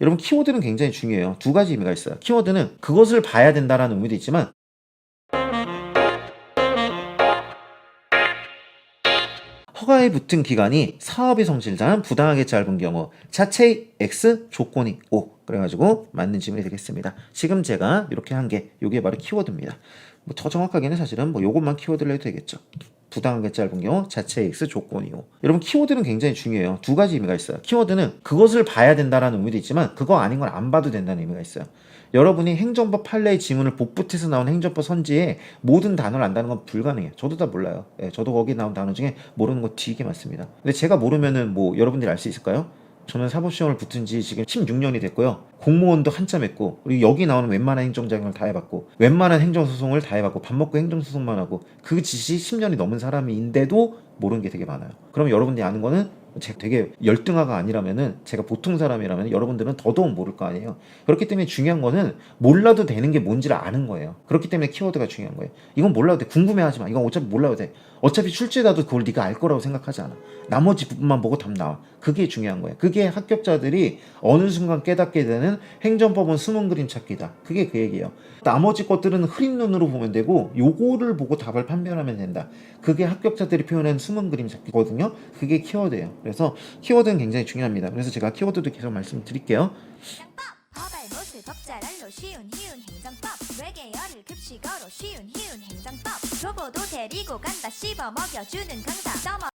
여러분 키워드는 굉장히 중요해요. 두 가지 의미가 있어요. 키워드는 그것을 봐야 된다라는 의미도 있지만 허가에 붙은 기간이 사업의 성실자는 부당하게 짧은 경우 자체의 X 조건이 O 그래가지고 맞는 질문이 되겠습니다. 지금 제가 이렇게 한 게 이게 바로 키워드입니다. 뭐 더 정확하게는 사실은 뭐 요것만 키워드를 해도 되겠죠. 부당하게 짧은 경우 자체 X 조건이 O. 여러분 키워드는 굉장히 중요해요. 두 가지 의미가 있어요. 키워드는 그것을 봐야 된다라는 의미도 있지만 그거 아닌 걸안 봐도 된다는 의미가 있어요. 여러분이 행정법 판례의 지문을 복붙해서 나온 행정법 선지에 모든 단어를 안다는 건 불가능해요. 저도 다 몰라요. 예, 저도 거기 나온 단어 중에 모르는 거 되게 많습니다. 근데 제가 모르면은 뭐 여러분들이 알 수 있을까요? 저는 사법시험을 붙은 지 지금 16년이 됐고요. 공무원도 한참 했고, 그리고 여기 나오는 웬만한 행정장을 다 해봤고, 웬만한 행정소송을 다 해봤고, 밥 먹고 행정소송만 하고, 그 짓이 10년이 넘은 사람인데도 모르는 게 되게 많아요. 그럼 여러분들이 아는 거는 제가 되게 열등화가 아니라면은 제가 보통 사람이라면 여러분들은 더더욱 모를 거 아니에요. 그렇기 때문에 중요한 거는 몰라도 되는 게 뭔지를 아는 거예요. 그렇기 때문에 키워드가 중요한 거예요. 이건 몰라도 돼. 궁금해하지 마. 이건 어차피 몰라도 돼. 어차피 출제자도 그걸 네가 알 거라고 생각하지 않아. 나머지 부분만 보고 답 나와. 그게 중요한 거예요. 그게 합격자들이 어느 순간 깨닫게 되는 행정법은 숨은 그림 찾기다. 그게 그 얘기예요. 나머지 것들은 흐린 눈으로 보면 되고 요거를 보고 답을 판별하면 된다. 그게 합격자들이 표현한 숨은 그림 찾기거든요. 그게 키워드예요. 그래서 키워드는 굉장히 중요합니다. 그래서 제가 키워드도 계속 말씀드릴게요. 행정법 교보도 데리고 간다 씹어 먹여주는 강사